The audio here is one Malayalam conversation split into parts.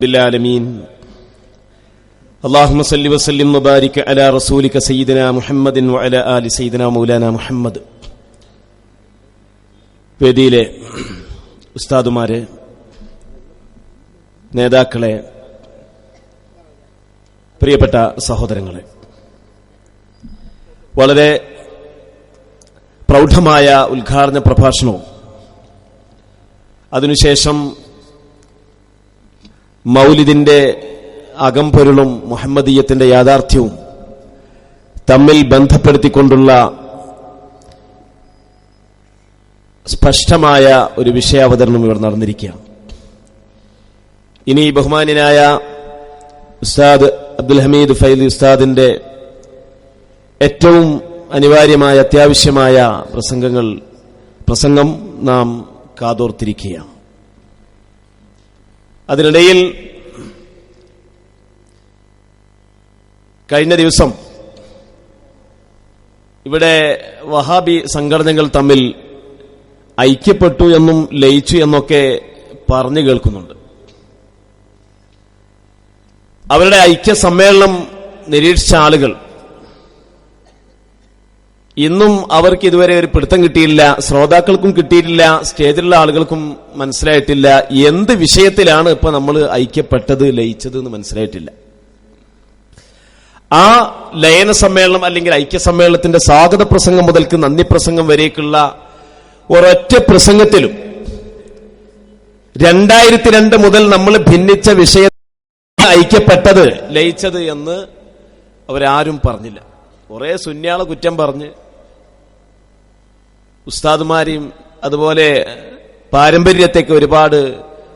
العالمين اللهم صل وسلم وبارك على رسولك سيدنا محمد وعلى آل سيدنا مولانا മുഹമ്മദ് വേദിയിലെ ഉസ്താദുമാരെ നേതാക്കളെ പ്രിയപ്പെട്ട സഹോദരങ്ങളെ വളരെ പ്രൗഢമായ ഉദ്ഘാടന പ്രഭാഷണവും അതിനുശേഷം മൗലിദിന്റെ അകംപൊരുളും മുഹമ്മദീയത്തിന്റെ യാഥാർത്ഥ്യവും തമ്മിൽ ബന്ധപ്പെടുത്തിക്കൊണ്ടുള്ള സ്പഷ്ടമായ ഒരു വിഷയാവതരണം ഇവർ നടന്നിരിക്കുകയാണ്. ഇനി ബഹുമാന്യനായ ഉസ്താദ് അബ്ദുൽ ഹമീദ് ഫൈലി ഉസ്താദിന്റെ ഏറ്റവും അനിവാര്യമായ അത്യാവശ്യമായ പ്രസംഗങ്ങൾ പ്രസംഗം നാം കാതോർത്തിരിക്കുകയാണ്. അതിനിടയിൽ കഴിഞ്ഞ ദിവസം ഇവിടെ വഹാബി സംഘടനകൾ തമ്മിൽ ഐക്യപ്പെട്ടു എന്നും ലയിച്ചു എന്നൊക്കെ പറഞ്ഞു കേൾക്കുന്നുണ്ട്. അവരുടെ ഐക്യ സമ്മേളനം നിരീക്ഷിച്ച ആളുകൾ ഇന്നും അവർക്ക് ഇതുവരെ ഒരു പിടുത്തം കിട്ടിയില്ല ശ്രോതാക്കൾക്കും കിട്ടിയിട്ടില്ല സ്റ്റേജിലുള്ള ആളുകൾക്കും മനസ്സിലായിട്ടില്ല. എന്ത് വിഷയത്തിലാണ് ഇപ്പൊ നമ്മൾ ഐക്യപ്പെട്ടത് ലയിച്ചത് എന്ന് മനസ്സിലായിട്ടില്ല. ആ ലയന സമ്മേളനം അല്ലെങ്കിൽ ഐക്യ സമ്മേളനത്തിന്റെ സ്വാഗത പ്രസംഗം മുതൽക്ക് നന്ദി പ്രസംഗം വരേക്കുള്ള ഒരൊറ്റ പ്രസംഗത്തിലും രണ്ടായിരത്തി രണ്ട് മുതൽ നമ്മൾ ഭിന്നിച്ച വിഷയ ഐക്യപ്പെട്ടത് ലയിച്ചത് എന്ന് അവരാരും പറഞ്ഞില്ല. കുറെ സുന്യാള കുറ്റം പറഞ്ഞ് ഉസ്താദുമാരെയും അതുപോലെ പാരമ്പര്യത്തേക്ക് ഒരുപാട്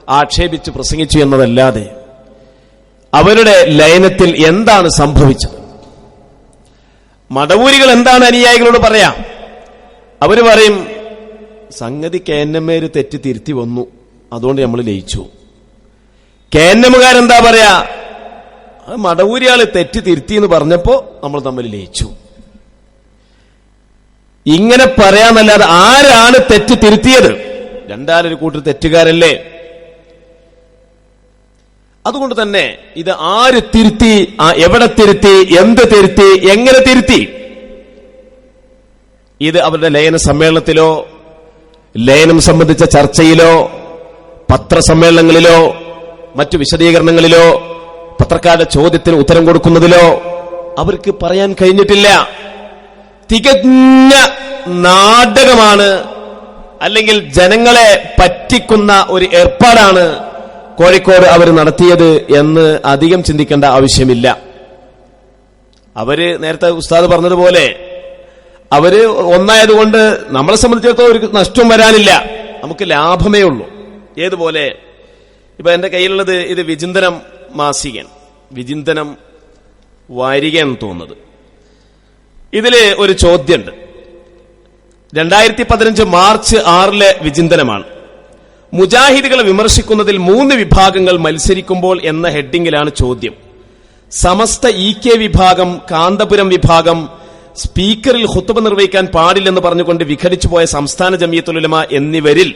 ആക്ഷേപിച്ച് പ്രസംഗിച്ചു എന്നതല്ലാതെ അവരുടെ ലയനത്തിൽ എന്താണ് സംഭവിച്ചത്? മടവൂരികൾ എന്താണ് അനുയായികളോട് പറയാം? അവർ പറയും സംഗതി കേന്നമ്മേര് തെറ്റ് തിരുത്തി വന്നു. അതുകൊണ്ട് നമ്മൾ ലയിച്ചു. കേന്നമ്മുകാരെന്താ പറയാ? മടവൂരിയാൾ തെറ്റ് തിരുത്തി എന്ന് പറഞ്ഞപ്പോ നമ്മൾ തമ്മിൽ ലയിച്ചു. ഇങ്ങനെ പറയാമല്ലാതെ ആരാണ് തെറ്റ് തിരുത്തിയത്? രണ്ടാലൊരു കൂട്ടർ തെറ്റുകാരല്ലേ? അതുകൊണ്ട് തന്നെ ഇത് ആര് തിരുത്തി എവിടെ തിരുത്തി എന്ത് തിരുത്തി എങ്ങനെ തിരുത്തി? ഇത് അവരുടെ ലയന സമ്മേളനത്തിലോ ലയനം സംബന്ധിച്ച ചർച്ചയിലോ പത്രസമ്മേളനങ്ങളിലോ മറ്റു വിശദീകരണങ്ങളിലോ പത്രക്കാരുടെ ചോദ്യത്തിന് ഉത്തരം കൊടുക്കുന്നതിലോ അവർക്ക് പറയാൻ കഴിഞ്ഞിട്ടില്ല. തികഞ്ഞ നാടകമാണ് അല്ലെങ്കിൽ ജനങ്ങളെ പറ്റിക്കുന്ന ഒരു ഏർപ്പാടാണ് കോഴിക്കോട് അവർ നടത്തിയത് എന്ന് അധികം ചിന്തിക്കേണ്ട ആവശ്യമില്ല. അവർ നേരത്തെ ഉസ്താദ് പറഞ്ഞതുപോലെ അവർ ഒന്നായതുകൊണ്ട് നമ്മളെ സംബന്ധിച്ചിടത്തോളം ഒരു നഷ്ടം വരാനില്ല. നമുക്ക് ലാഭമേ ഉള്ളൂ. ഏതുപോലെ? ഇപ്പൊ എന്റെ കയ്യിലുള്ളത് ഇത് വിചിന്തനം മാസികൻ വിചിന്തനം വാരികയെന്ന് തോന്നുന്നത്. ഇതിൽ ഒരു ചോദ്യമുണ്ട് രണ്ടായിരത്തി പതിനഞ്ച് മാർച്ച് ആറിലെ വിചിന്തനമാണ്. മുജാഹിദുകളെ വിമർശിക്കുന്നതിൽ മൂന്ന് വിഭാഗങ്ങൾ മത്സരിക്കുമ്പോൾ എന്ന ഹെഡിങ്ങിലാണ് ചോദ്യം. സമസ്ത ഇ കെ വിഭാഗം കാന്തപുരം വിഭാഗം സ്പീക്കറിൽ ഹുത്തുബ നിർവഹിക്കാൻ പാടില്ലെന്ന് പറഞ്ഞുകൊണ്ട് വിഘടിച്ചു പോയ സംസ്ഥാന ജമിയത്തുലമ എന്നിവരിൽ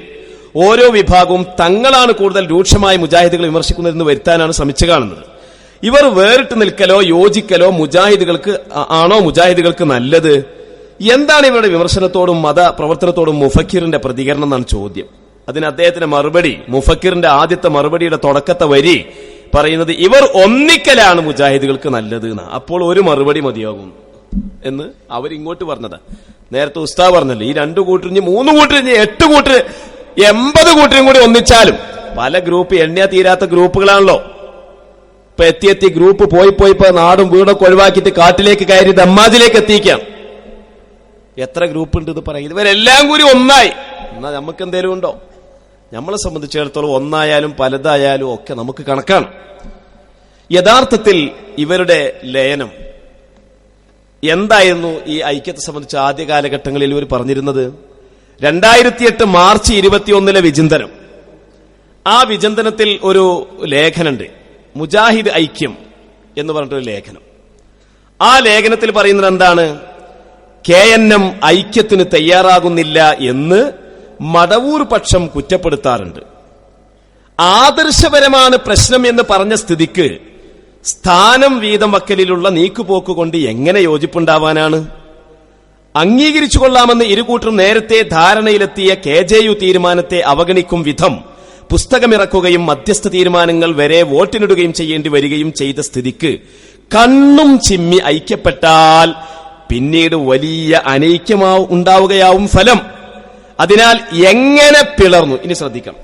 ഓരോ വിഭാഗവും തങ്ങളാണ് കൂടുതൽ രൂക്ഷമായി മുജാഹിദുകളെ വിമർശിക്കുന്നതെന്ന് വരുത്താനാണ് ശ്രമിച്ചു കാണുന്നത്. ഇവർ വേറിട്ട് നിൽക്കലോ യോജിക്കലോ മുജാഹിദുകൾക്ക് ആണോ മുജാഹിദുകൾക്ക് നല്ലത്? എന്താണ് ഇവരുടെ വിമർശനത്തോടും മത പ്രവർത്തനത്തോടും മുഫക്കിറിന്റെ പ്രതികരണം എന്നാണ് ചോദ്യം. അതിന് അദ്ദേഹത്തിന്റെ മറുപടി മുഫക്കിറിന്റെ ആദ്യത്തെ മറുപടിയുടെ തുടക്കത്തെ വരി പറയുന്നത് ഇവർ ഒന്നിക്കലാണ് മുജാഹിദുകൾക്ക് നല്ലത് എന്ന്. അപ്പോൾ ഒരു മറുപടി മതിയാകും എന്ന് അവരിങ്ങോട്ട് പറഞ്ഞത്. നേരത്തെ ഉസ്താ പറഞ്ഞല്ലോ ഈ രണ്ടു കൂട്ടരിഞ്ഞ് മൂന്ന് കൂട്ടരിഞ്ഞ് എട്ട് കൂട്ടർ എൺപത് കൂട്ടരും കൂടി ഒന്നിച്ചാലും പല ഗ്രൂപ്പ് എണ്ണ തീരാത്ത ഗ്രൂപ്പുകളാണല്ലോ. ഇപ്പൊ എത്തി എത്തി ഗ്രൂപ്പ് പോയി പോയി ഇപ്പൊ നാടും വീടൊക്കെ ഒഴിവാക്കിയിട്ട് കാട്ടിലേക്ക് കയറി ദമ്മാജിലേക്ക് എത്തിക്കാം. എത്ര ഗ്രൂപ്പ് ഉണ്ട് ഇത് പറയും. ഇവരെല്ലാം കൂടി ഒന്നായി. എന്നാ നമുക്ക് എന്തേലും ഉണ്ടോ? നമ്മളെ സംബന്ധിച്ചിടത്തോളം ഒന്നായാലും പലതായാലും ഒക്കെ നമുക്ക് കണക്കാണ്. യഥാർത്ഥത്തിൽ ഇവരുടെ ലയനം എന്തായിരുന്നു ഈ ഐക്യത്തെ സംബന്ധിച്ച് ആദ്യ കാലഘട്ടങ്ങളിൽ ഇവർ പറഞ്ഞിരുന്നത്? രണ്ടായിരത്തി എട്ട് മാർച്ച് ഇരുപത്തിയൊന്നിലെ വിചിന്തനം. ആ വിചിന്തനത്തിൽ ഒരു ലേഖനുണ്ട്. മുജാഹിദ് ഐക്യം എന്ന് പറഞ്ഞിട്ടൊരു ലേഖനം. ആ ലേഖനത്തിൽ പറയുന്നത് എന്താണ്? കെ എൻ എം ഐക്യത്തിന് തയ്യാറാകുന്നില്ല എന്ന് മടവൂർ പക്ഷം കുറ്റപ്പെടുത്താറുണ്ട്. ആദർശപരമാണ് പ്രശ്നം എന്ന് പറഞ്ഞ സ്ഥിതിക്ക് സ്ഥാനം വീതം വക്കലിലുള്ള നീക്കുപോക്ക് കൊണ്ട് എങ്ങനെ യോജിപ്പുണ്ടാവാനാണ്? അംഗീകരിച്ചു കൊള്ളാമെന്ന് ഇരുകൂട്ടരും നേരത്തെ ധാരണയിലെത്തിയ കെ യു തീരുമാനത്തെ അവഗണിക്കും വിധം പുസ്തകമിറക്കുകയും മധ്യസ്ഥ തീരുമാനങ്ങൾ വരെ വോട്ടിനിടുകയും ചെയ്യേണ്ടി വരികയും ചെയ്ത സ്ഥിതിക്ക് കണ്ണും ചിമ്മി ഐക്യപ്പെട്ടാൽ പിന്നീട് വലിയ അനൈക്യമാവും ഉണ്ടാവുകയാവും ഫലം. അതിനാൽ എങ്ങനെ പിളർന്നു? ഇനി ശ്രദ്ധിക്കാം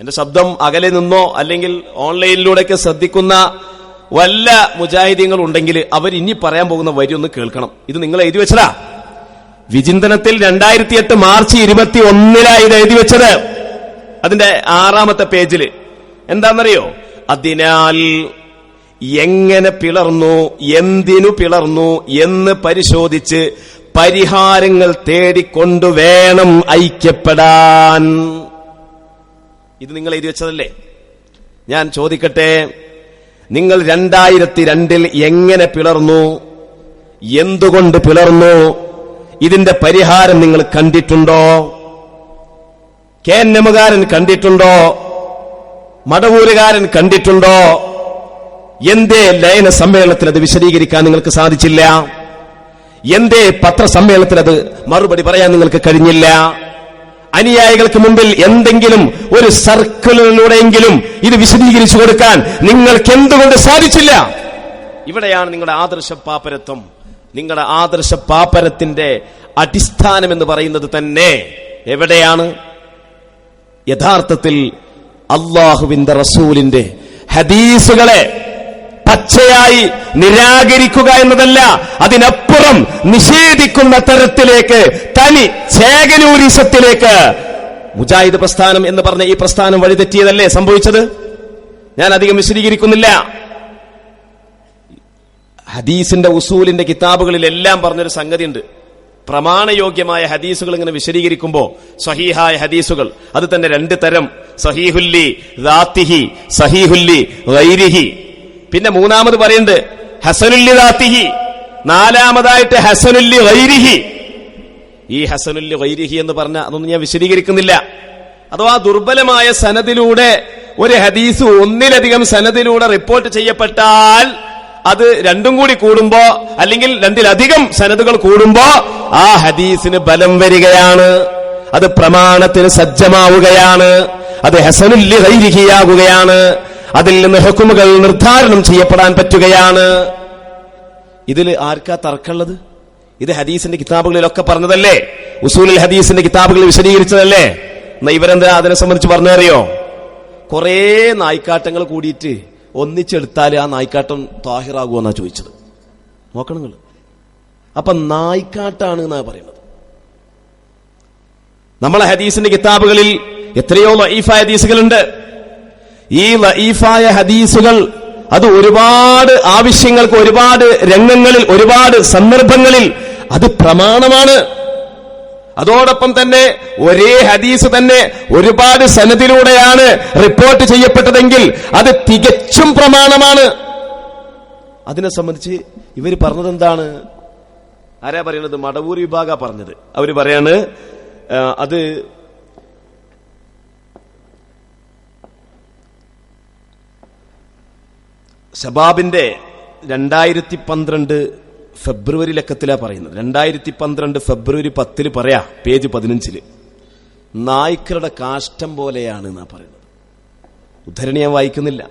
എന്റെ ശബ്ദം അകലെ നിന്നോ അല്ലെങ്കിൽ ഓൺലൈനിലൂടെയൊക്കെ ശ്രദ്ധിക്കുന്ന വല്ല മുജാഹിദീങ്ങൾ ഉണ്ടെങ്കിൽ അവർ ഇനി പറയാൻ പോകുന്ന വരി ഒന്ന് കേൾക്കണം. ഇത് നിങ്ങൾ എഴുതി വെച്ചതാ. വിചിന്തനത്തിൽ രണ്ടായിരത്തി എട്ട് മാർച്ച് ഇരുപത്തി ഒന്നിലാണ് ഇത് എഴുതി വെച്ചത്. അതിന്റെ ആറാമത്തെ പേജിൽ എന്താണെന്നറിയോ? അതിനാൽ എങ്ങനെ പിളർന്നു എന്തിനു പിളർന്നു എന്ന് പരിശോധിച്ച് പരിഹാരങ്ങൾ തേടിക്കൊണ്ടു വേണം ഐക്യപ്പെടാൻ. ഇത് നിങ്ങൾ എഴുതി വെച്ചതല്ലേ? ഞാൻ ചോദിക്കട്ടെ നിങ്ങൾ രണ്ടായിരത്തി രണ്ടിൽ എങ്ങനെ പിളർന്നു എന്തുകൊണ്ട് പിളർന്നു ഇതിന്റെ പരിഹാരം നിങ്ങൾ കണ്ടിട്ടുണ്ടോ? കേന്നമുകാരൻ കണ്ടിട്ടുണ്ടോ? മടവൂരുകാരൻ കണ്ടിട്ടുണ്ടോ? എന്തേ ലയന സമ്മേളനത്തിൽ അത് വിശദീകരിക്കാൻ നിങ്ങൾക്ക് സാധിച്ചില്ല? എന്തേ പത്രസമ്മേളനത്തിൽ അത് മറുപടി പറയാൻ നിങ്ങൾക്ക് കഴിഞ്ഞില്ല? അനുയായികൾക്ക് മുമ്പിൽ എന്തെങ്കിലും ഒരു സർക്കിളിലൂടെയെങ്കിലും ഇത് വിശദീകരിച്ചു കൊടുക്കാൻ നിങ്ങൾക്ക് എന്തുകൊണ്ട് സാധിച്ചില്ല? ഇവിടെയാണ് നിങ്ങളുടെ ആദർശ പാപ്പരത്വം നിങ്ങളുടെ ആദർശ പാപ്പരത്തിന്റെ അടിസ്ഥാനം എന്ന് പറയുന്നത് തന്നെ. എവിടെയാണ്? യഥാർത്ഥത്തിൽ അള്ളാഹുവിന്റെ റസൂലിന്റെ ഹദീസുകളെ പച്ചയായി നിരാകരിക്കുക എന്നതല്ല അതിനപ്പുറം നിഷേധിക്കുന്ന തരത്തിലേക്ക് തനി ചേകനൂരിസത്തിലേക്ക് മുജാഹിദ് പ്രസ്ഥാനം എന്ന് പറഞ്ഞ ഈ പ്രസ്ഥാനം വഴിതെറ്റിയതല്ലേ സംഭവിച്ചത്? ഞാൻ അധികം വിശദീകരിക്കുന്നില്ല. ഹദീസിന്റെ ഉസൂലിന്റെ കിതാബുകളിലെല്ലാം പറഞ്ഞൊരു സംഗതിയുണ്ട്. പ്രമാണയോഗ്യമായ ഹദീസുകൾ ഇങ്ങനെ വിശദീകരിക്കുമ്പോൾ സഹീഹായ ഹദീസുകൾ. അത് തന്നെ രണ്ട് തരം. സഹീഹുല്ലി ദാത്തിഹി സഹീഹുല്ലി വൈരിഹി പിന്നെ മൂന്നാമത് പറയുന്നത് ഹസനുല്ലി ദാത്തിഹി. നാലാമതായിട്ട് ഹസനുല്ലി വൈരിഹി ഈ ഹസനുല്ലി വൈരിഹി എന്ന് പറഞ്ഞ അതൊന്നും ഞാൻ വിശദീകരിക്കുന്നില്ല. അഥവാ ദുർബലമായ സനദിലൂടെ ഒരു ഹദീസ് ഒന്നിലധികം സനദിലൂടെ റിപ്പോർട്ട് ചെയ്യപ്പെട്ടാൽ അത് രണ്ടും കൂടി കൂടുമ്പോ അല്ലെങ്കിൽ രണ്ടിലധികം സനദുകൾ കൂടുമ്പോ ആ ഹദീസിന് ബലം വരികയാണ്. അത് പ്രമാണത്തിന് സജ്ജമാവുകയാണ്. അത് ഹസനുല്ലി ഗൈരിഹിയാകുകയാണ് അതിൽ നിന്ന് ഹുക്കുമുകൾ നിർദ്ധാരണം ചെയ്യപ്പെടാൻ പറ്റുകയാണ്. ഇതിൽ ആർക്കാ തർക്കമുള്ളത്? ഇത് ഹദീസിന്റെ കിതാബുകളിലൊക്കെ പറഞ്ഞതല്ലേ? ഉസൂലിൽ ഹദീസിന്റെ കിതാബുകൾ വിശദീകരിച്ചതല്ലേ? ഇവരെന്താ അതിനെ സംബന്ധിച്ച് പറഞ്ഞറിയോ കുറേ നായ്ക്കാട്ടങ്ങൾ കൂടിയിട്ട് ഒന്നിച്ചെടുത്താൽ ആ നായ്ക്കാട്ടം താഹിറാകുമെന്നാണ് ചോദിച്ചത്. നോക്കണം നിങ്ങൾ അപ്പൊ നായ്ക്കാട്ടാണ് എന്നാ പറയുന്നത്. നമ്മളെ ഹദീസിന്റെ കിതാബുകളിൽ എത്രയോ ലഈഫായ ഹദീസുകളുണ്ട്. ഈ ലഈഫായ ഹദീസുകൾ അത് ഒരുപാട് ആവശ്യങ്ങൾക്ക് ഒരുപാട് രംഗങ്ങളിൽ ഒരുപാട് സന്ദർഭങ്ങളിൽ അത് പ്രമാണമാണ്. അതോടൊപ്പം തന്നെ ഒരേ ഹദീസ് തന്നെ ഒരുപാട് സനതിലൂടെയാണ് റിപ്പോർട്ട് ചെയ്യപ്പെട്ടതെങ്കിൽ അത് തികച്ചും പ്രമാണമാണ്. അതിനെ സംബന്ധിച്ച് ഇവർ പറഞ്ഞത് എന്താണ് ആരാ പറയുന്നത് മടവൂർ വിഭാഗ പറഞ്ഞത്. അവർ പറയാണ് അത് ഷബാബിന്റെ രണ്ടായിരത്തി പന്ത്രണ്ട് ഫെബ്രുവരി ലക്കത്തിലാ പറയുന്നത്. രണ്ടായിരത്തി പന്ത്രണ്ട് ഫെബ്രുവരി പത്തിൽ പറയാ പേജ് പതിനഞ്ചിൽ. നായ്ക്കളുടെ കാഷ്ടം പോലെയാണ് എന്നാ പറയുന്നത്. ഉദ്ധരണി ഞാൻ വായിക്കുന്നില്ല.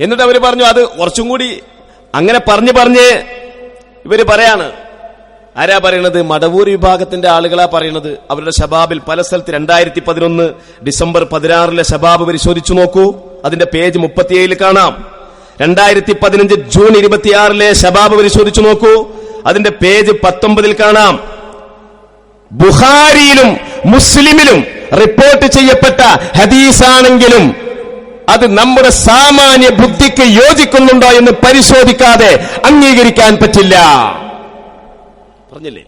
എന്നിട്ട് അവർ പറഞ്ഞു അത് കുറച്ചും കൂടി അങ്ങനെ പറഞ്ഞു പറഞ്ഞ് ഇവർ പറയാണ് ആരാ പറയണത്? മടവൂർ വിഭാഗത്തിന്റെ ആളുകളാ പറയണത്. അവരുടെ ശബാബിൽ പല സ്ഥലത്ത് രണ്ടായിരത്തി പതിനൊന്ന് ഡിസംബർ പതിനാറിലെ ഷബാബ് പരിശോധിച്ചു നോക്കൂ. അതിന്റെ പേജ് മുപ്പത്തിയേഴിൽ കാണാം. രണ്ടായിരത്തി പതിനഞ്ച് ജൂൺ ഇരുപത്തിയാറിലെ ഷബാബ് പരിശോധിച്ചു നോക്കൂ. അതിന്റെ പേജ് പത്തൊമ്പതിൽ കാണാം. ബുഹാരിയിലും മുസ്ലിമിലും റിപ്പോർട്ട് ചെയ്യപ്പെട്ട ഹദീസാണെങ്കിലും അത് നമ്മുടെ സാമാന്യ ബുദ്ധിക്ക് യോജിക്കുന്നുണ്ടോ എന്ന് പരിശോധിക്കാതെ അംഗീകരിക്കാൻ പറ്റില്ല. പറഞ്ഞില്ലേ?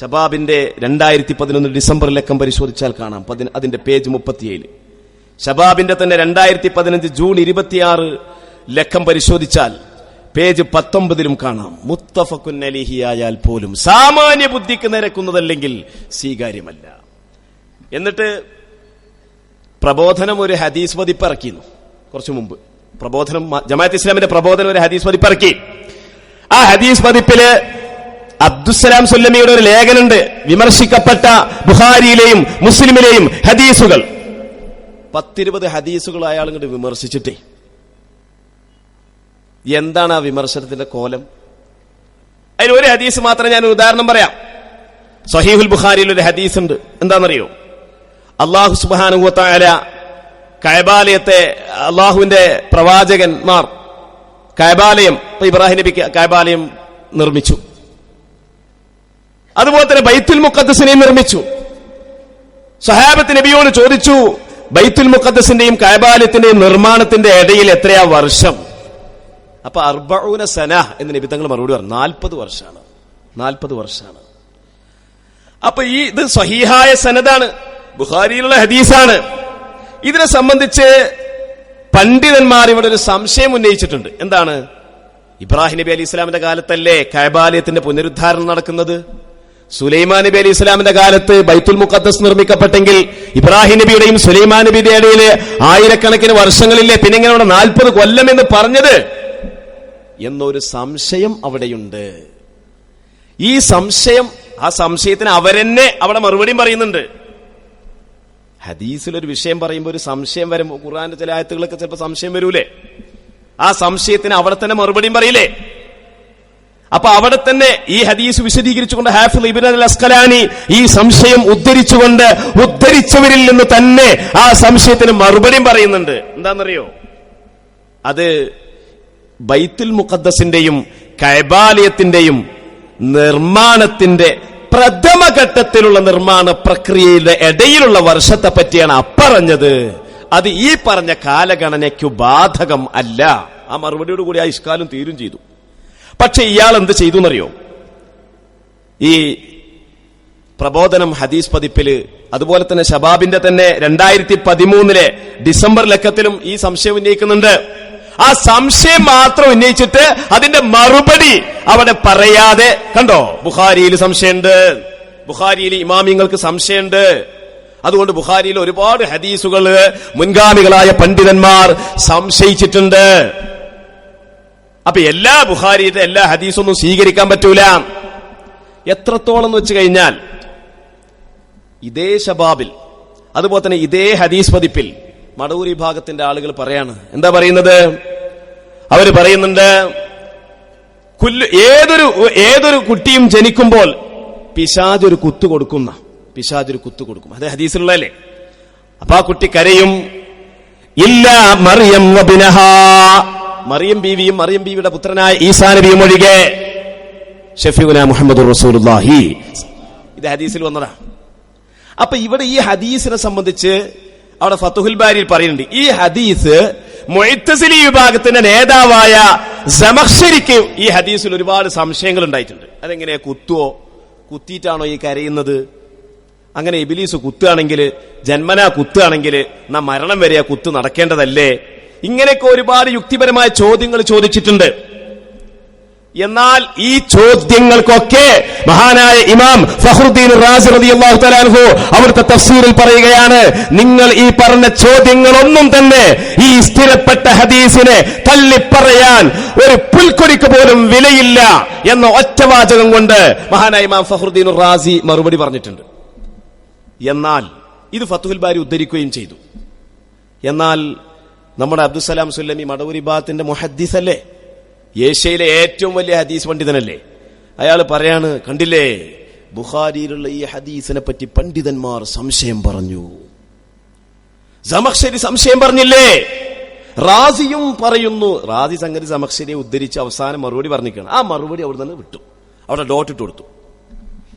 ഷബാബിന്റെ രണ്ടായിരത്തി പതിനൊന്ന് ഡിസംബർ ലക്കം പരിശോധിച്ചാൽ കാണാം. അതിന്റെ പേജ് മുപ്പത്തിയേഴ്. ഷബാബിന്റെ തന്നെ രണ്ടായിരത്തി പതിനഞ്ച് ജൂൺ ഇരുപത്തിയാറ് ലക്കം പരിശോധിച്ചാൽ പേജ് പത്തൊമ്പതിലും കാണാം. മുത്തഫക്കുൻ അലിഹിയായാൽ പോലും സാമാന്യ ബുദ്ധിക്ക് നിരക്കുന്നതല്ലെങ്കിൽ സ്വീകാര്യമല്ല. എന്നിട്ട് പ്രബോധനം ഒരു ഹദീസ് പതിപ്പിറക്കിയിരുന്നു കുറച്ചു മുമ്പ്. പ്രബോധനം ജമാഅത്ത് ഇസ്ലാമിന്റെ പ്രബോധനം ഒരു ഹദീസ് പതിപ്പിറക്കി ആ ഹദീസ് പതിപ്പിൽ അബ്ദുസലാം സുല്ലമിയുടെ ഒരു ലേഖനുണ്ട് വിമർശിക്കപ്പെട്ട ബുഹാരിയിലെയും മുസ്ലിമിലെയും ഹദീസുകൾ. പത്തിരുപത് ഹദീസുകൾ അയാൾ ഇങ്ങോട്ട് വിമർശിച്ചിട്ടേ. എന്താണ് ആ വിമർശനത്തിന്റെ കോലം? അതിൽ ഒരു ഹദീസ് മാത്രം ഞാൻ ഉദാഹരണം പറയാം. സഹീഹുൽ ബുഖാരിയിൽ ഒരു ഹദീസ് ഉണ്ട് എന്താണെന്നറിയോ അള്ളാഹു സുബാനുഹത്തായ കൈബാലയത്തെ അള്ളാഹുവിന്റെ പ്രവാചകന്മാർ കൈബാലയം ഇബ്രാഹിം നബി കൈബാലയം നിർമ്മിച്ചു. അതുപോലെ തന്നെ ബൈത്തുൽ മുക്കദ്സിനെ നിർമ്മിച്ചു. സഹാബത്ത് നബിയോട് ചോദിച്ചു ബൈത്തുൽ മുഖദ്സിന്റെയും കൈബാലയത്തിന്റെയും നിർമ്മാണത്തിന്റെ ഇടയിൽ എത്രയാ വർഷം? അപ്പൊ അർബഊന സന എന്ന് നബി തങ്ങൾ മറുപടി പറഞ്ഞു. നാൽപ്പത് വർഷമാണ്. നാൽപ്പത് വർഷമാണ്. അപ്പൊ ഈ ഇത് സഹിഹായ സനതാണ് ബുഹാരിയിലുള്ള ഹദീസാണ്. ഇതിനെ സംബന്ധിച്ച് പണ്ഡിതന്മാർ ഇവിടെ ഒരു സംശയം ഉന്നയിച്ചിട്ടുണ്ട്. എന്താണ്? ഇബ്രാഹിം നബി അലി ഇസ്ലാമിന്റെ കാലത്തല്ലേ കൈബാലയത്തിന്റെ പുനരുദ്ധാരണം നടക്കുന്നത്? സുലൈമാൻ നബി അലി ഇസ്ലാമിന്റെ കാലത്ത് ബൈത്തുൽ മുഖദ്ദസ് നിർമ്മിക്കപ്പെട്ടെങ്കിൽ ഇബ്രാഹിം നബിയുടെയും സുലൈമാൻ നബിയുടെ ഇടയിൽ ആയിരക്കണക്കിന് വർഷങ്ങളില്ലേ പിന്നെ ഇങ്ങനെ അവിടെ നാൽപ്പത് കൊല്ലം എന്ന് പറഞ്ഞത് എന്നൊരു സംശയം അവിടെയുണ്ട്. ഈ സംശയം ആ സംശയത്തിന് അവരെന്നെ അവിടെ മറുപടിയും പറയുന്നുണ്ട്. ഹദീസിൽ ഒരു വിഷയം പറയുമ്പോൾ ഒരു സംശയം വരുമ്പോൾ ഖുർആന്റെ ചില ആയത്തുകളൊക്കെ ചിലപ്പോൾ സംശയം വരൂലേ? ആ സംശയത്തിന് അവിടെ തന്നെ മറുപടിയും പറയില്ലേ? അപ്പൊ അവിടെ തന്നെ ഈ ഹദീസ് വിശദീകരിച്ചുകൊണ്ട് ഹാഫിൽ ഇബിൻ അൽ അസ്കലാനി ഈ സംശയം ഉദ്ധരിച്ചുകൊണ്ട് ഉദ്ധരിച്ചവരിൽ നിന്ന് തന്നെ ആ സംശയത്തിന് മറുപടി പറയുന്നുണ്ട്. എന്താണെന്നറിയോ? അത് ബൈത്തുൽ മുഖദ്ദസിന്റെയും കൈബാലയത്തിന്റെയും നിർമ്മാണത്തിന്റെ പ്രഥമഘട്ടത്തിലുള്ള നിർമ്മാണ പ്രക്രിയയുടെ ഇടയിലുള്ള വർഷത്തെ പറ്റിയാണ് അപ്പറഞ്ഞത്. അത് ഈ പറഞ്ഞ കാലഗണനയ്ക്കു ബാധകം അല്ല. ആ മറുപടിയോടുകൂടി ആ ഇഷ്കാലം തീരും ചെയ്തു. പക്ഷെ ഇയാൾ എന്ത് ചെയ്തു എന്നറിയോ? ഈ പ്രബോധനം ഹദീസ് പതിപ്പിൽ അതുപോലെ തന്നെ ഷബാബിന്റെ തന്നെ രണ്ടായിരത്തി പതിമൂന്നിലെ ഡിസംബർ ലക്കത്തിലും ഈ സംശയം ഉന്നയിക്കുന്നുണ്ട്. ആ സംശയം മാത്രം ഉന്നയിച്ചിട്ട് അതിന്റെ മറുപടി അവിടെ പറയാതെ കണ്ടോ? ബുഹാരിയിൽ സംശയമുണ്ട്. ബുഹാരിയിൽ ഇമാമിങ്ങൾക്ക് സംശയമുണ്ട്. അതുകൊണ്ട് ബുഹാരിയിൽ ഒരുപാട് ഹദീസുകൾ മുൻഗാമികളായ പണ്ഡിതന്മാർ സംശയിച്ചിട്ടുണ്ട്. അപ്പൊ എല്ലാ ബുഖാരിയുടെ എല്ലാ ഹദീസൊന്നും സ്വീകരിക്കാൻ പറ്റൂല. എത്രത്തോളം എന്ന് വെച്ച് കഴിഞ്ഞാൽ ഇതേ ശബാബിൽ അതുപോലെ തന്നെ ഇതേ ഹദീസ് പതിപ്പിൽ മടൂരി വിഭാഗത്തിന്റെ ആളുകൾ പറയാണ്. എന്താ പറയുന്നത്? അവർ പറയുന്നുണ്ട് ഏതൊരു ഏതൊരു കുട്ടിയും ജനിക്കുമ്പോൾ പിശാജ് ഒരു കുത്തു കൊടുക്കുന്ന പിശാജ് ഒരു കുത്തു കൊടുക്കും. അത് ഹദീസിലുള്ളല്ലേ അപ്പൊ ആ കുട്ടി കരയും ഇല്ല മറിയം മറിയം ബീവിയും മറിയം ബീവിയുടെ പുത്രനായ ഈസാ നബിയും ഒഴികെ ഷഫീഖുന മുഹമ്മദ് റസൂലുള്ളാഹി. ഇത് ഹദീസിൽ വന്നതാ. അപ്പൊ ഇവിടെ ഈ ഹദീസിനെ സംബന്ധിച്ച് അവിടെ ഫത്തുഹുൽ ബാരിയിൽ പറയുന്നുണ്ട്. ഈ ഹദീസ് മൊയ്ത്തസിലി വിഭാഗത്തിന്റെ നേതാവായ സമക്ഷരിക്ക് ഈ ഹദീസിൽ ഒരുപാട് സംശയങ്ങൾ ഉണ്ടായിട്ടുണ്ട്. അതെങ്ങനെയാ കുത്തുവോ? കുത്തിയിട്ടാണോ ഈ കരയുന്നത്? അങ്ങനെ ഇബിലീസ് കുത്തുകയാണെങ്കിൽ ജന്മനാ കുത്തുകയാണെങ്കിൽ നാ മരണം വരെ കുത്ത് നടക്കേണ്ടതല്ലേ? ഇങ്ങനെയൊക്കെ ഒരുപാട് യുക്തിപരമായ ചോദ്യങ്ങൾ ചോദിച്ചിട്ടുണ്ട്. എന്നാൽ ഈ ചോദ്യങ്ങൾക്കൊക്കെ മഹാനായ ഇമാം ഫഹ്റുദ്ദീൻ റാസി റളിയല്ലാഹു തആല അവിടുത്തെ തഫ്സീറിൽ പറയുകയാണ് നിങ്ങൾ ഈ പറഞ്ഞ ചോദ്യങ്ങളൊന്നും തന്നെ ഈ സ്ഥിരപ്പെട്ട ഹദീസിനെ തള്ളിപ്പറയാൻ ഒരു പുൽക്കൊടിക്ക് പോലും വിലയില്ല എന്ന ഒറ്റവാചകം കൊണ്ട് മഹാനായ ഇമാം ഫഹ്റുദ്ദീൻ റാസി മറുപടി പറഞ്ഞിട്ടുണ്ട്. എന്നാൽ ഇത് ഫത്തുഹുൽ ബാരി ഉദ്ധരിക്കുകയും ചെയ്തു. എന്നാൽ നമ്മുടെ അബ്ദുസലാം സുല്ലമി മടവൂരി ബാത്തിന്റെ മുഹദ്ദീസ് അല്ലേ? ഏഷ്യയിലെ ഏറ്റവും വലിയ ഹദീസ് പണ്ഡിതനല്ലേ? അയാൾ പറയാണ് കണ്ടില്ലേ? ബുഖാരിയിലുള്ള ഈ ഹദീസിനെ പറ്റി പണ്ഡിതന്മാർ സംശയം പറഞ്ഞു. സമക്ഷരി സംശയം പറഞ്ഞില്ലേ? റാസിയും പറയുന്നു. റാസി സംഗതി സമക്ഷരിയെ ഉദ്ധരിച്ച് അവസാനം മറുപടി പറഞ്ഞിരിക്കണം ആ മറുപടി അവിടെ നിന്ന് വിട്ടു. അവിടെ ഡോട്ട് ഇട്ട് കൊടുത്തു.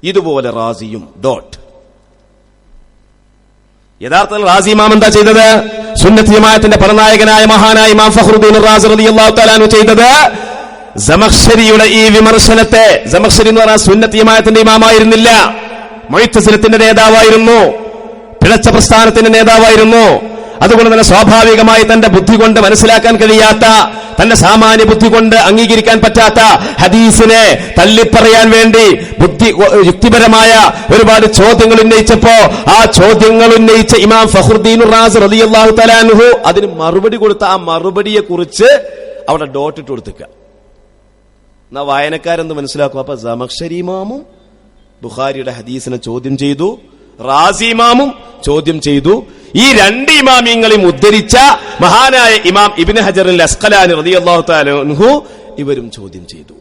ഇതുപോലെ റാസിയും ഡോട്ട്. യഥാർത്ഥത്തിൽ റാസി ഇമാം എന്താ ചെയ്തത്? സുന്നത്ത് ജമാഅത്തിന്റെ പരനായകനായ മഹാനായ ഇമാം ഫഖ്റുദ്ദീൻ റാസി റളിയല്ലാഹു തആല ചെയ്തത് സമഖ്ശരിയുടെ ഈ വിമർശനത്തെ സമഖ്ശരി എന്ന് പറഞ്ഞാൽ സുന്നത്ത് ജമാഅത്തിന്റെ ഇമാമായിരുന്നില്ല. മൊയ്ത്തസിലത്തിന്റെ നേതാവായിരുന്നു. പിഴച്ച പ്രസ്ഥാനത്തിന്റെ നേതാവായിരുന്നു. അതുകൊണ്ട് തന്നെ സ്വാഭാവികമായി തന്റെ ബുദ്ധി കൊണ്ട് മനസ്സിലാക്കാൻ കഴിയാത്ത തന്റെ സാമാന്യ ബുദ്ധി കൊണ്ട് അംഗീകരിക്കാൻ പറ്റാത്ത ഹദീസിനെ തള്ളിപ്പറയാൻ വേണ്ടി ബുദ്ധി യുക്തിപരമായ ഒരുപാട് ചോദ്യങ്ങൾ ഉന്നയിച്ചപ്പോ ആ ചോദ്യങ്ങൾ ഉന്നയിച്ച ഇമാം ഫഹുദ്ദീൻ റാസ് റളിയല്ലാഹു തലാൻഹു അതിന് മറുപടി കൊടുത്ത ആ മറുപടിയെ കുറിച്ച് അവിടെ ഡോട്ട് ഇട്ട് എന്നാ വായനക്കാരെന്ന് മനസ്സിലാക്കും? അപ്പൊ ജമക്ഷരിമാമും ബുഖാരിയുടെ ഹദീസിനെ ചോദ്യം ചെയ്തു. റാസി ഇമാമും ചോദ്യം ചെയ്തു ഈ രണ്ട് ഇമാമിങ്ങളെയും ഉദ്ധരിച്ച മഹാനായ ഇമാം ഇബിൻ ഹജറിൽ അസ്കലാനി റളിയല്ലാഹു തആല ഇവരും ചോദ്യം ചെയ്തു.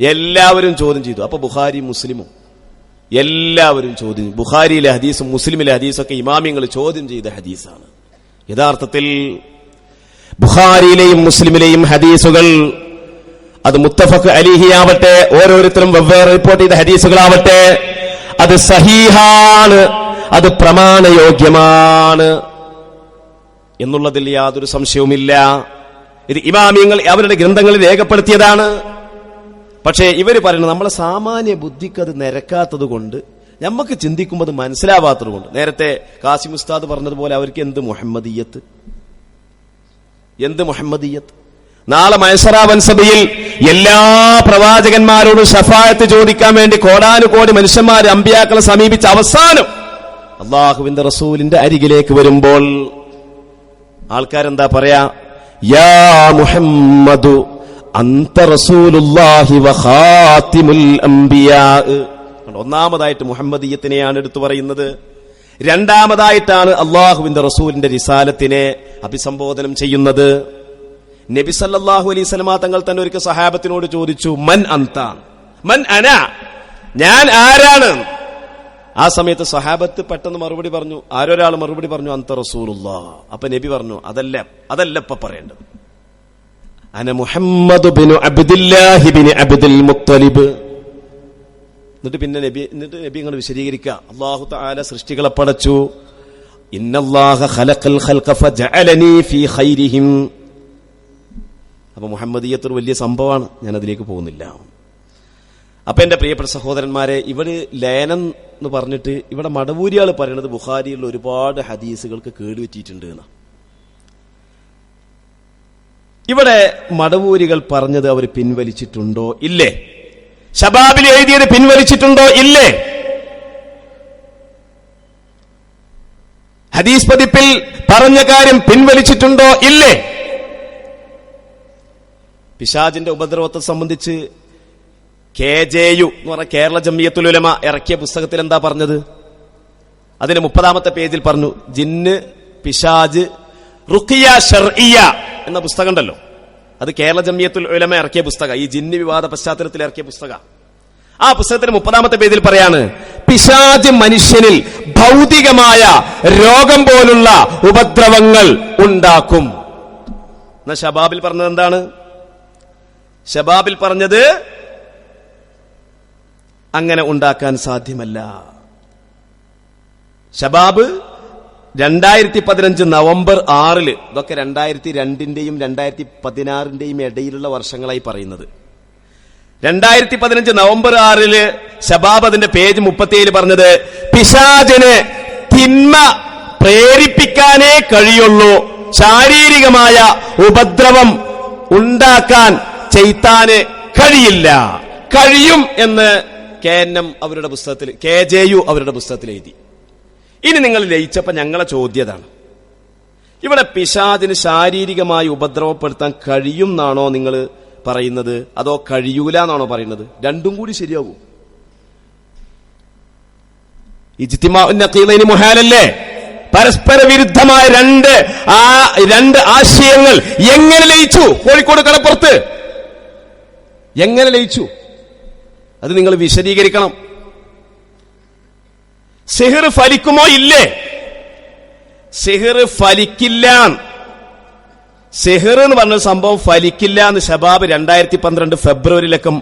എല്ലാവരും ചോദ്യം ചെയ്തു. അപ്പൊ ബുഹാരി മുസ്ലിമും എല്ലാവരും ചോദ്യം ചെയ്തു. ബുഖാരിയിലെ ഹദീസും മുസ്ലിമിലെ ഹദീസൊക്കെ ഇമാമിങ്ങൾ ചോദ്യം ചെയ്ത ഹദീസാണ്. യഥാർത്ഥത്തിൽ ബുഹാരിയിലെയും മുസ്ലിമിലെയും ഹദീസുകൾ അത് മുത്തഫഖ് അലിഹിയാവട്ടെ ഓരോരുത്തരും വെവ്വേറെ റിപ്പോർട്ട് ചെയ്ത ഹദീസുകളാവട്ടെ അത് സഹീഹാണ് അത് പ്രമാണയോഗ്യമാണ് എന്നുള്ളതിൽ യാതൊരു സംശയവുമില്ല. ഇത് ഇമാമിയങ്ങൾ അവരുടെ ഗ്രന്ഥങ്ങളിൽ രേഖപ്പെടുത്തിയതാണ്. പക്ഷേ ഇവർ പറയുന്നത് നമ്മളെ സാമാന്യ ബുദ്ധിക്ക് അത് നിരക്കാത്തത് കൊണ്ട് നമുക്ക് ചിന്തിക്കുമ്പോൾ മനസ്സിലാവാത്തത് കൊണ്ട്. നേരത്തെ കാസിം ഉസ്താദ് പറഞ്ഞതുപോലെ അവർക്ക് എന്ത് മുഹമ്മദീയത്ത്? എന്ത് മുഹമ്മദീയത്ത്? നാളെ മൈസറാ വൻസഭയിൽ എല്ലാ പ്രവാചകന്മാരോടും ഷഫായത്ത് ചോദിക്കാൻ വേണ്ടി കോടാനുകോടി മനുഷ്യന്മാർ അമ്പിയാക്കളെ സമീപിച്ച അവസാനം അള്ളാഹുവിന്റെ റസൂലിന്റെ അരികിലേക്ക് വരുമ്പോൾ ആൾക്കാരെന്താ പറയാ? യാ മുഹമ്മദു അംബിയാ. ഒന്നാമതായിട്ട് മുഹമ്മദീയത്തിനെയാണ് എടുത്തു പറയുന്നത്. രണ്ടാമതായിട്ടാണ് അള്ളാഹുവിന്റെ റസൂലിന്റെ റിസാലത്തിനെ അഭിസംബോധനം ചെയ്യുന്നത്. നബി സല്ലല്ലാഹു അലൈഹി സ്വലമ തങ്ങൾ തന്നെ ഒരിക്കൽ സഹാബത്തിനോട് ചോദിച്ചു മൻ അന്ത? മൻ അന? ഞാൻ ആരാണ്? ആ സമയത്ത് സഹാബത്ത് പെട്ടെന്ന് മറുപടി പറഞ്ഞു ആരൊരാൾ മറുപടി പറഞ്ഞു അന്ത റസൂലുള്ള. അപ്പൊ നബി പറഞ്ഞു അതല്ല അതല്ല ഇപ്പൊ പറയേണ്ടത്. അന മുഹമ്മദ് ബിനു അബ്ദുല്ലാഹി അബ്ദുൽ മുത്തലിബ്. എന്നിട്ട് പിന്നെ നബി എന്നിട്ട് നബി ഇങ്ങനെ വിശദീകരിക്കുക അള്ളാഹു താല സൃഷ്ടികളെ പടച്ചു. ഇന്നല്ലാഹ ഖലഖൽ ഖൽഖ ഫജഅലനി ഫീ ഖൈരിഹിം. അപ്പൊ മുഹമ്മദീയത്ത് ഒരു വലിയ സംഭവമാണ്. ഞാൻ അതിലേക്ക് പോകുന്നില്ല. അപ്പൊ എന്റെ പ്രിയപ്പെട്ട സഹോദരന്മാരെ ഇവർ ലയനം എന്ന് പറഞ്ഞിട്ട് ഇവിടെ മടവൂരിയാൾ പറയണത് ബുഹാരിയിൽ ഒരുപാട് ഹദീസുകൾക്ക് കേടുപറ്റിയിട്ടുണ്ട് എന്ന്. ഇവിടെ മടവൂരികൾ പറഞ്ഞത് അവർ പിൻവലിച്ചിട്ടുണ്ടോ? ഇല്ലേ. ഷബാബിൽ എഴുതിയത് പിൻവലിച്ചിട്ടുണ്ടോ? ഇല്ലേ. ഹദീസ് പതിപ്പിൽ പറഞ്ഞ കാര്യം പിൻവലിച്ചിട്ടുണ്ടോ? ഇല്ലേ. പിശാജിന്റെ ഉപദ്രവത്തെ സംബന്ധിച്ച് കെ ജെ യു എന്ന് പറഞ്ഞ കേരള ജമ്മിയത്തുലുലമ ഇറക്കിയ പുസ്തകത്തിൽ എന്താ പറഞ്ഞത്? അതിന്റെ മുപ്പതാമത്തെ പേജിൽ പറഞ്ഞു ജിന്ന് പിശാജ് റുഖിയ ഷർഇയ എന്ന പുസ്തകം ഉണ്ടല്ലോ അത് കേരള ജമിയത്തുൽ ഉലമ ഇറക്കിയ പുസ്തകം ഈ ജിന്ന് വിവാദ പശ്ചാത്തലത്തിൽ ഇറക്കിയ പുസ്തക. ആ പുസ്തകത്തിന്റെ മുപ്പതാമത്തെ പേജിൽ പറയാണ് പിശാജ് മനുഷ്യനിൽ ഭൗതികമായ രോഗം പോലുള്ള ഉപദ്രവങ്ങൾ ഉണ്ടാക്കും. എന്നാ ഷബാബിൽ പറഞ്ഞത് എന്താണ്? ഷബാബിൽ പറഞ്ഞത് അങ്ങനെ ഉണ്ടാക്കാൻ സാധ്യമല്ല. ഷബാബ് രണ്ടായിരത്തി പതിനഞ്ച് നവംബർ ആറിൽ ഇതൊക്കെ രണ്ടായിരത്തി രണ്ടിന്റെയും രണ്ടായിരത്തി പതിനാറിന്റെയും ഇടയിലുള്ള വർഷങ്ങളായി പറയുന്നത്. രണ്ടായിരത്തി പതിനഞ്ച് നവംബർ ആറിൽ ഷബാബ് അതിന്റെ പേജ് മുപ്പത്തിയേഴ് പറഞ്ഞത് പിശാചിന് തിന്മ പ്രേരിപ്പിക്കാനേ കഴിയുള്ളൂ. ശാരീരികമായ ഉപദ്രവം ഉണ്ടാക്കാൻ ചെയ്ത്താന് കഴിയില്ല. കഴിയും എന്ന് കെ എൻ എം അവരുടെ പുസ്തകത്തിൽ കെ ജെ യു അവരുടെ പുസ്തകത്തിൽ എഴുതി. ഇനി നിങ്ങൾ ലയിച്ചപ്പോ ഞങ്ങളെ ചോദ്യതാണ് ഇവിടെ പിശാദിന് ശാരീരികമായി ഉപദ്രവപ്പെടുത്താൻ കഴിയും എന്നാണോ നിങ്ങൾ പറയുന്നത്? അതോ കഴിയൂല എന്നാണോ പറയുന്നത്? രണ്ടും കൂടി ശരിയാവും. ഇജ്തിമാഇന് മുഹാലല്ലേ? പരസ്പര വിരുദ്ധമായ രണ്ട് ആ രണ്ട് ആശയങ്ങൾ എങ്ങനെ ലയിച്ചു? കോഴിക്കോട് കടപ്പുറത്ത്. എങ്ങനെ ലയിച്ചു? അത് നിങ്ങൾ വിശദീകരിക്കണം. സിഹിർ ഫലിക്കുമോ ഇല്ലേ? സിഹിർ ഫലിക്കില്ല. സിഹിർ എന്ന് പറഞ്ഞ സംഭവം ഫലിക്കില്ല എന്ന് ഷബാബ് രണ്ടായിരത്തി പന്ത്രണ്ട് ഫെബ്രുവരിയിലൊക്കെ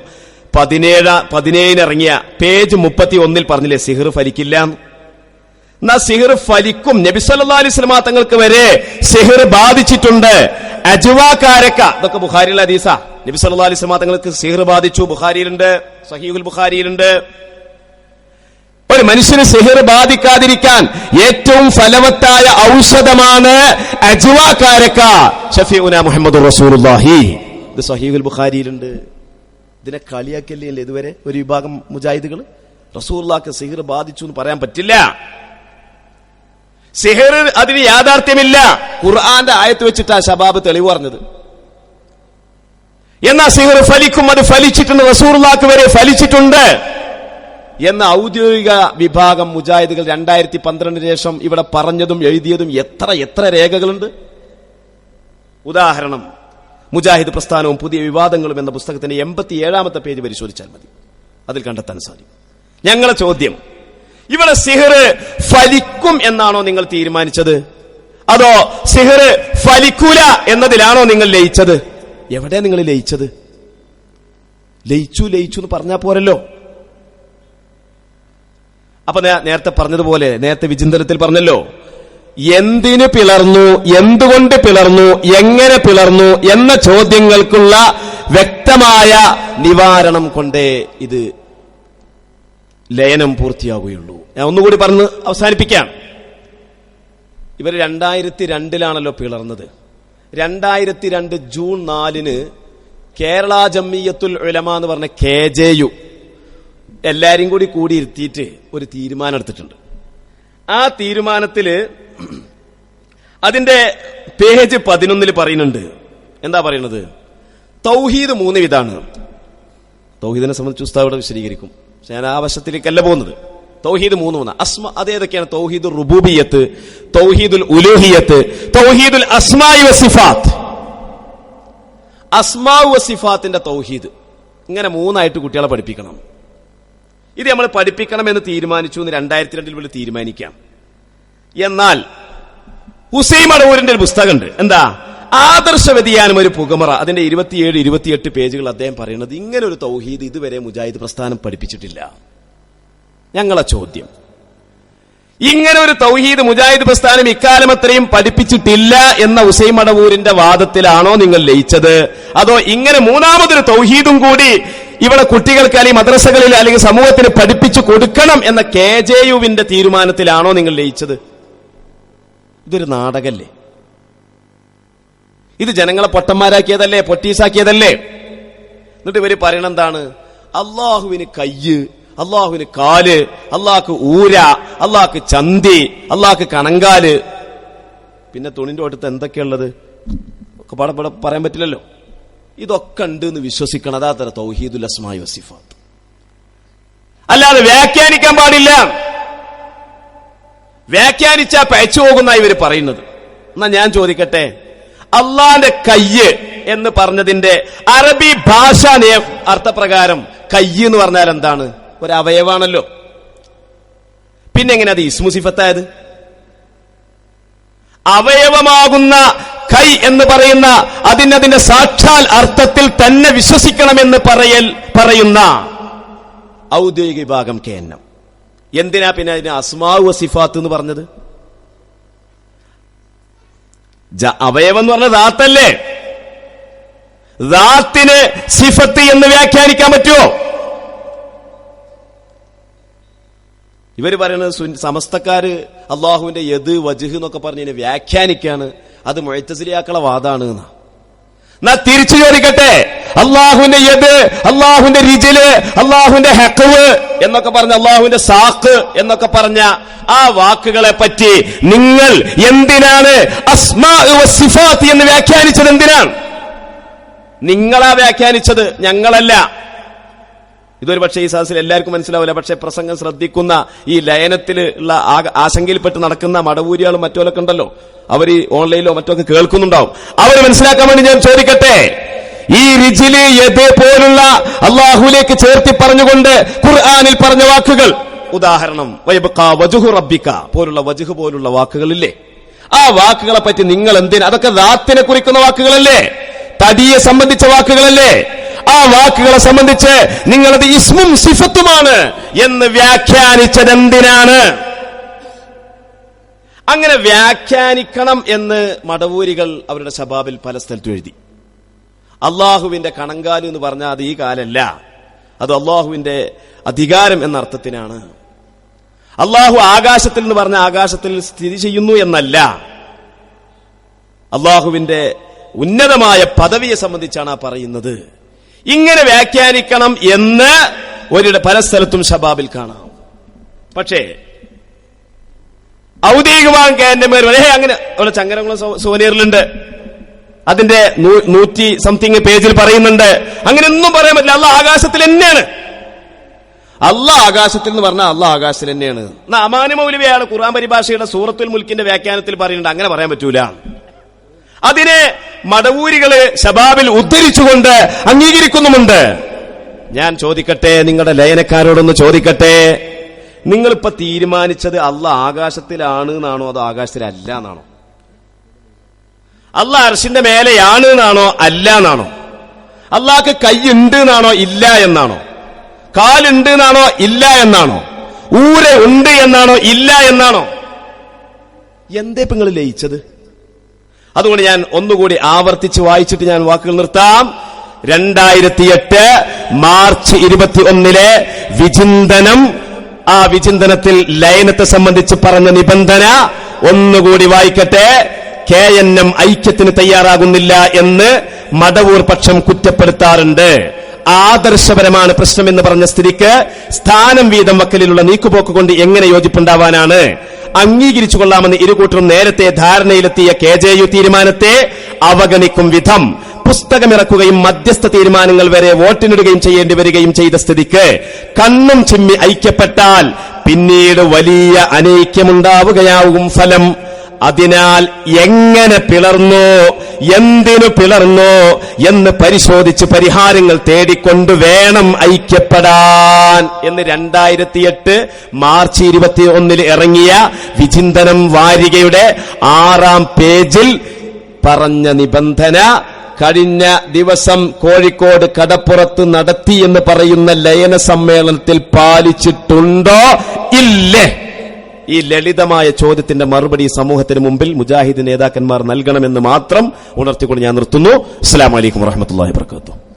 പതിനേഴ് പതിനേഴിന് ഇറങ്ങിയ പേജ് മുപ്പത്തി ഒന്നിൽ പറഞ്ഞില്ലേ സിഹിർ ഫലിക്കില്ല എന്നാ? സിഹിർ ഫലിക്കും. നബി സല്ലാ അലൈഹി സ്വലമാ തങ്ങൾക്ക് വരെ സിഹിർ ബാധിച്ചിട്ടുണ്ട്. അജുവാക്കാരക്ക ഇതൊക്കെ ബുഖാരിയിലെ ഹദീസ. നബി സല്ലാ അലൈഹി സ്വലമാ തങ്ങൾക്ക് സിഹിർ ബാധിച്ചു. ബുഖാരിയിലുണ്ട്. സഹീഖുൽ ബുഖാരിയിലുണ്ട്. ഒരു മനുഷ്യന് സിഹിർ ബാധിക്കാതിരിക്കാൻ ഏറ്റവും ഫലവത്തായ ഔഷധമാണ് അജുവാക്കാരക്ക ഷഫീഉന മുഹമ്മദ് റസൂലുള്ളാഹി. ഇത് സഹീഹുൽ ബുഖാരിയിലുണ്ട്. ഇതിനെ കളിയാക്കല്ലേ ഇതുവരെ? ഒരു വിഭാഗം മുജാഹിദുകൾ റസൂലുള്ളാഹിക്ക് സിഹിർ ബാധിച്ചു എന്ന് പറയാൻ പറ്റില്ല. സിഹിർ അതിന് യാഥാർത്ഥ്യമില്ല. ഖുർആന്റെ ആയത്ത് വെച്ചിട്ടാ ഷബാബ് തെളിവ് പറഞ്ഞത്. എന്നാ സിഹർ ഫലിക്കും അത് ഫലിച്ചിട്ടുണ്ട് റസൂർലാക്ക് വരെ ഫലിച്ചിട്ടുണ്ട്. എന്ന ഔദ്യോഗിക വിഭാഗം മുജാഹിദുകൾ രണ്ടായിരത്തി പന്ത്രണ്ടിന് ശേഷം ഇവിടെ പറഞ്ഞതും എഴുതിയതും എത്ര എത്ര രേഖകളുണ്ട്? ഉദാഹരണം മുജാഹിദ് പ്രസ്ഥാനവും പുതിയ വിവാദങ്ങളും എന്ന പുസ്തകത്തിന്റെ എൺപത്തി ഏഴാമത്തെ പേജ് പരിശോധിച്ചാൽ മതി. അതിൽ കണ്ടെത്താൻ സാധിക്കും. ഞങ്ങളുടെ ചോദ്യം ഇവിടെ സിഹറ് ഫലിക്കും എന്നാണോ നിങ്ങൾ തീരുമാനിച്ചത്? അതോ സിഹറ് ഫലിക്കൂല എന്നതിലാണോ നിങ്ങൾ ലയിച്ചത്? എവിടെ നിങ്ങൾ ലയിച്ചത്? ലയിച്ചു ലയിച്ചു എന്ന് പറഞ്ഞാൽ പോരല്ലോ. അപ്പൊ നേരത്തെ പറഞ്ഞതുപോലെ നേരത്തെ വിചിന്തനത്തിൽ പറഞ്ഞല്ലോ. എന്തിന് പിളർന്നു എന്തുകൊണ്ട് പിളർന്നു എങ്ങനെ പിളർന്നു എന്ന ചോദ്യങ്ങൾക്കുള്ള വ്യക്തമായ നിവാരണം കൊണ്ടേ ഇത് ലയനം പൂർത്തിയാകുകയുള്ളൂ ഞാൻ ഒന്നുകൂടി പറഞ്ഞ് അവസാനിപ്പിക്കാം. ഇവർ രണ്ടായിരത്തി രണ്ടിലാണല്ലോ പിളർന്നത്. രണ്ടായിരത്തി രണ്ട് ജൂൺ നാലിന് കേരള ജമ്മിയത്തുൽ ഉലമ എന്ന് പറഞ്ഞ കെ ജെ യു എല്ലാരും കൂടി കൂടിയിരുത്തിയിട്ട് ഒരു തീരുമാനം എടുത്തിട്ടുണ്ട്. ആ തീരുമാനത്തിൽ അതിന്റെ പേജ് പതിനൊന്നിൽ പറയുന്നുണ്ട്. എന്താ പറയുന്നത്? തൗഹീദ് മൂന്ന് വിധാണ്. തൗഹീദിനെ സംബന്ധിച്ച് ഉസ്താവ് ഇവിടെ വിശദീകരിക്കും. വശത്തിലേക്കല്ല പോകുന്നത്. തൗഹീദ് മൂന്ന് മൂന്ന്. അസ്മ അതേതൊക്കെയാണ്? തൗഹീദുൽ റുബൂബിയത്ത് തൗഹീദുൽ ഉലൂഹിയത്ത് തൗഹീദുൽ അസ്മായി വസിഫാത്ത് അസ്മാവ് വസിഫാത്തിന്റെ തൗഹീദ്. ഇങ്ങനെ മൂന്നായിട്ട് കുട്ടികളെ പഠിപ്പിക്കണം. ഇത് നമ്മൾ പഠിപ്പിക്കണം എന്ന് തീരുമാനിച്ചു എന്ന് രണ്ടായിരത്തി രണ്ടിൽ ഇവിടെ തീരുമാനിക്കാം. എന്നാൽ ഹുസൈൻ അടവൂരിന്റെ ഒരു പുസ്തകമുണ്ട്. എന്താ? ആദർശ വ്യതിയാനം ഒരു പുകമറ. അതിന്റെ ഇരുപത്തിയേഴ് ഇരുപത്തിയെട്ട് പേജുകൾ അദ്ദേഹം പറയുന്നത് ഇങ്ങനെ ഒരു തൗഹീദ് ഇതുവരെ മുജാഹിദ് പ്രസ്ഥാനം പഠിപ്പിച്ചിട്ടില്ല. ഞങ്ങളെ ചോദ്യം. ഇങ്ങനെ ഒരു തൗഹീദ് മുജാഹിദ് പ്രസ്ഥാനം ഇക്കാലം അത്രയും പഠിപ്പിച്ചിട്ടില്ല എന്ന ഉസൈം മടവൂരിന്റെ വാദത്തിലാണോ നിങ്ങൾ ലയിച്ചത്? അതോ ഇങ്ങനെ മൂന്നാമതൊരു തൗഹീദും കൂടി ഇവിടെ കുട്ടികൾക്ക് അല്ലെങ്കിൽ മദ്രസകളിൽ അല്ലെങ്കിൽ സമൂഹത്തിന് പഠിപ്പിച്ചു കൊടുക്കണം എന്ന കെ ജെ യുവിന്റെ തീരുമാനത്തിലാണോ നിങ്ങൾ ലയിച്ചത്? ഇതൊരു നാടകല്ലേ? ഇത് ജനങ്ങളെ പൊട്ടന്മാരാക്കിയതല്ലേ പൊട്ടീസാക്കിയതല്ലേ എന്നിട്ട് ഇവർ പറയണ എന്താണ്? അള്ളാഹുവിന് കയ്യ് അള്ളാഹുവിന് കാൽ അള്ളാഹ്ക്ക് ഊര അള്ളാഹ്ക്ക് ചന്തി അള്ളാഹ്ക്ക് കണങ്കാൽ. പിന്നെ തുണിന്റെ അടുത്ത് എന്തൊക്കെയുള്ളത്? ഒക്കെ പാടെ പറയാൻ പറ്റില്ലല്ലോ. ഇതൊക്കെ ഉണ്ട് എന്ന് വിശ്വസിക്കണം. അതാ തര തൗഹീദുൽ അസ്മായി വസിഫാത്ത് അല്ലാതെ വ്യാഖ്യാനിക്കാൻ പാടില്ല. വ്യാഖ്യാനിച്ചാ പയച്ചു പോകുന്ന ഇവർ പറയുന്നത്. എന്നാ ഞാൻ ചോദിക്കട്ടെ? അള്ളാന്റെ കയ്യ് എന്ന് പറഞ്ഞതിന്റെ അറബി ഭാഷാ നിയ അർത്ഥപ്രകാരം കയ്യ് എന്ന് പറഞ്ഞാൽ എന്താണ്? ഒരു അവയവാണല്ലോ. പിന്നെ എങ്ങനെ അത് ഇസ്മു അവയവമാകുന്ന കൈ എന്ന് പറയുന്ന അതിനതിന്റെ സാക്ഷാൽ അർത്ഥത്തിൽ തന്നെ വിശ്വസിക്കണമെന്ന് പറയൽ പറയുന്ന ഔദ്യോഗിക വിഭാഗം കെ എന്തിനാ പിന്നെ അതിന് അസ്മാവ് സിഫാത്ത് എന്ന് പറഞ്ഞത്? അവയവം എന്ന് പറഞ്ഞ ദാത്തല്ലേ? ദാത്തിന് സിഫത്ത് എന്ന് വ്യാഖ്യാനിക്കാൻ പറ്റുമോ ഇവർ പറയുന്നത് സമസ്തക്കാര് അള്ളാഹുവിന്റെ യദ് വജുഹ് എന്നൊക്കെ പറഞ്ഞ് ഇതിനെ വ്യാഖ്യാനിക്കാണ്. അത് മുഴത്തസിലിയാക്കളെ വാദാണ് എന്നാ തിരിച്ചു ചോദിക്കട്ടെ? അള്ളാഹുവിന്റെ യത് അള്ളാഹുവിന്റെ രിജിൽ അള്ളാഹുവിന്റെ ഹെക്കവ് എന്നൊക്കെ പറഞ്ഞ അള്ളാഹുവിന്റെ സാക്ക് എന്നൊക്കെ പറഞ്ഞ ആ വാക്കുകളെ പറ്റി നിങ്ങൾ എന്തിനാണ് അസ്മാ എന്ന് വ്യാഖ്യാനിച്ചത് എന്തിനാണ്? നിങ്ങളാ വ്യാഖ്യാനിച്ചത് ഞങ്ങളല്ല. ഇതൊരു പക്ഷേ ഈ സദസ്സിൽ എല്ലാവർക്കും മനസ്സിലാവില്ല. പക്ഷേ പ്രസംഗം ശ്രദ്ധിക്കുന്ന ഈ ലയനത്തിൽ ഉള്ള ആശങ്കയിൽപ്പെട്ട് നടക്കുന്ന മടവൂരികളും മറ്റോലൊക്കെ ഉണ്ടല്ലോ. അവർ ഈ ഓൺലൈനിലോ മറ്റോ ഒക്കെ കേൾക്കുന്നുണ്ടാവും. അവർ മനസ്സിലാക്കാൻ വേണ്ടി ഞാൻ ചോദിക്കട്ടെ? ഈ റിജിൽ പോലുള്ള അള്ളാഹുലേക്ക് ചേർത്തി പറഞ്ഞുകൊണ്ട് ഖുർആാനിൽ പറഞ്ഞ വാക്കുകൾ. ഉദാഹരണം റബ്ബിക്ക പോലുള്ള വജുഹു പോലുള്ള വാക്കുകളില്ലേ? ആ വാക്കുകളെ പറ്റി നിങ്ങൾ എന്തിന് അതൊക്കെ ദാത്തിനെ കുറിക്കുന്ന വാക്കുകളല്ലേ? തടിയെ സംബന്ധിച്ച വാക്കുകളല്ലേ? ആ വാക്കുകളെ സംബന്ധിച്ച് നിങ്ങളത് ഇസ്മും സിഫത്തുമാണ് എന്ന് വ്യാഖ്യാനിച്ചത് എന്തിനാണ് അങ്ങനെ വ്യാഖ്യാനിക്കണം എന്ന് മടവൂരികൾ അവരുടെ ശബാബിൽ പല സ്ഥലത്തും എഴുതി. അള്ളാഹുവിന്റെ കണങ്കാലു എന്ന് പറഞ്ഞാൽ അത് ഈ കാലല്ല. അത് അള്ളാഹുവിന്റെ അധികാരം എന്ന അർത്ഥത്തിനാണ്. അള്ളാഹു ആകാശത്തിൽ എന്ന് പറഞ്ഞ ആകാശത്തിൽ സ്ഥിതി ചെയ്യുന്നു എന്നല്ല. അള്ളാഹുവിന്റെ ഉന്നതമായ പദവിയെ സംബന്ധിച്ചാണ് ആ പറയുന്നത്. ഇങ്ങനെ വ്യാഖ്യാനിക്കണം എന്ന് ഒരിട പല സ്ഥലത്തും ഷബാബിൽ കാണാം. പക്ഷേ ഔദ്യോഗികമാകാൻ ഏ അങ്ങനെ അവിടെ സോനിയറിലുണ്ട് അതിന്റെ നൂറ്റി സംതിങ് പേജിൽ പറയുന്നുണ്ട്. അങ്ങനെ ഒന്നും പറയാൻ പറ്റില്ല. അല്ല ആകാശത്തിൽ തന്നെയാണ്. അല്ല ആകാശത്തിൽ എന്ന് പറഞ്ഞാൽ അല്ല ആകാശത്തിൽ തന്നെയാണ്. എന്നാ അമാന മൗലവിയാണ് ഖുറാൻ പരിഭാഷയുടെ സൂറത്തുൽ മുൽക്കിന്റെ വ്യാഖ്യാനത്തിൽ പറയുന്നുണ്ട് അങ്ങനെ പറയാൻ പറ്റൂല. അതിനെ മടവൂരികൾ ശബാബിൽ ഉദ്ധരിച്ചുകൊണ്ട് അംഗീകരിക്കുന്നുമുണ്ട്. ഞാൻ ചോദിക്കട്ടെ നിങ്ങളുടെ ലയനക്കാരോടൊന്ന് ചോദിക്കട്ടെ. നിങ്ങളിപ്പോ തീരുമാനിച്ചത് അല്ല ആകാശത്തിലാണ് എന്നാണോ അതോ ആകാശത്തിലല്ല എന്നാണോ? അല്ല അർഷിന്റെ മേലെയാണ് എന്നാണോ അല്ല എന്നാണോ? അള്ളാഹ്ക്ക് കൈയുണ്ട് എന്നാണോ ഇല്ല എന്നാണോ? കാലുണ്ട് എന്നാണോ ഇല്ല എന്നാണോ? ഊര ഉണ്ട് എന്നാണോ ഇല്ല എന്നാണോ? എന്തേ നിങ്ങൾ ലയിച്ചത്? അതുകൊണ്ട് ഞാൻ ഒന്നുകൂടി ആവർത്തിച്ച് വായിച്ചിട്ട് ഞാൻ വാക്കുകൾ നിർത്താം. രണ്ടായിരത്തി എട്ട് മാർച്ച് ഇരുപത്തി ഒന്നിലെ വിചിന്തനം ആ വിചിന്തനത്തിൽ ലയനത്തെ സംബന്ധിച്ച് പറഞ്ഞ നിബന്ധന ഒന്നുകൂടി വായിക്കട്ടെ. കെ എൻ എം ഐക്യത്തിന് തയ്യാറാകുന്നില്ല എന്ന് മടവൂർ പക്ഷം കുറ്റപ്പെടുത്താറുണ്ട്. ആദർശപരമാണ് പ്രശ്നമെന്ന് പറഞ്ഞ സ്ഥിതിക്ക് സ്ഥാനം വീതം വക്കലിലുള്ള നീക്കുപോക്ക് കൊണ്ട് എങ്ങനെ യോജിപ്പുണ്ടാവാനാണ്? അംഗീകരിച്ചു കൊള്ളാമെന്ന് ഇരുകൂട്ടരും നേരത്തെ ധാരണയിലെത്തിയ കെ ജെ യു തീരുമാനത്തെ അവഗണിക്കും വിധം. പുസ്തകമിറക്കുകയും മധ്യസ്ഥ തീരുമാനങ്ങൾ വരെ വോട്ടിനിടുകയും ചെയ്യേണ്ടി വരികയും ചെയ്ത സ്ഥിതിക്ക് കണ്ണും ചിമ്മി ഐക്യപ്പെട്ടാൽ പിന്നീട് വലിയ അനൈക്യമുണ്ടാവുകയാവും ഫലം. അതിനാൽ എങ്ങനെ പിളർന്നു എന്തിനു പിളർന്നു എന്ന് പരിശോധിച്ച് പരിഹാരങ്ങൾ തേടിക്കൊണ്ട് വേണം ഐക്യപ്പെടാൻ എന്ന് രണ്ടായിരത്തി എട്ട് മാർച്ച് ഇരുപത്തി ഒന്നിൽ ഇറങ്ങിയ വിചിന്തനം വാരികയുടെ ആറാം പേജിൽ പറഞ്ഞ നിബന്ധന കഴിഞ്ഞ ദിവസം കോഴിക്കോട് കടപ്പുറത്ത് നടത്തി എന്ന് പറയുന്ന ലയന സമ്മേളനത്തിൽ പാലിച്ചിട്ടുണ്ടോ? ഇല്ലേ? ഈ ലളിതമായ ചോദ്യത്തിന്റെ മറുപടി സമൂഹത്തിന് മുമ്പിൽ മുജാഹിദ് നേതാക്കന്മാർ നൽകണമെന്ന് മാത്രം ഉണർത്തിക്കൊണ്ട് ഞാൻ നിർത്തുന്നു. അസ്സാം വലൈക്കും വാഹമത്തല്ലാ വാത്തു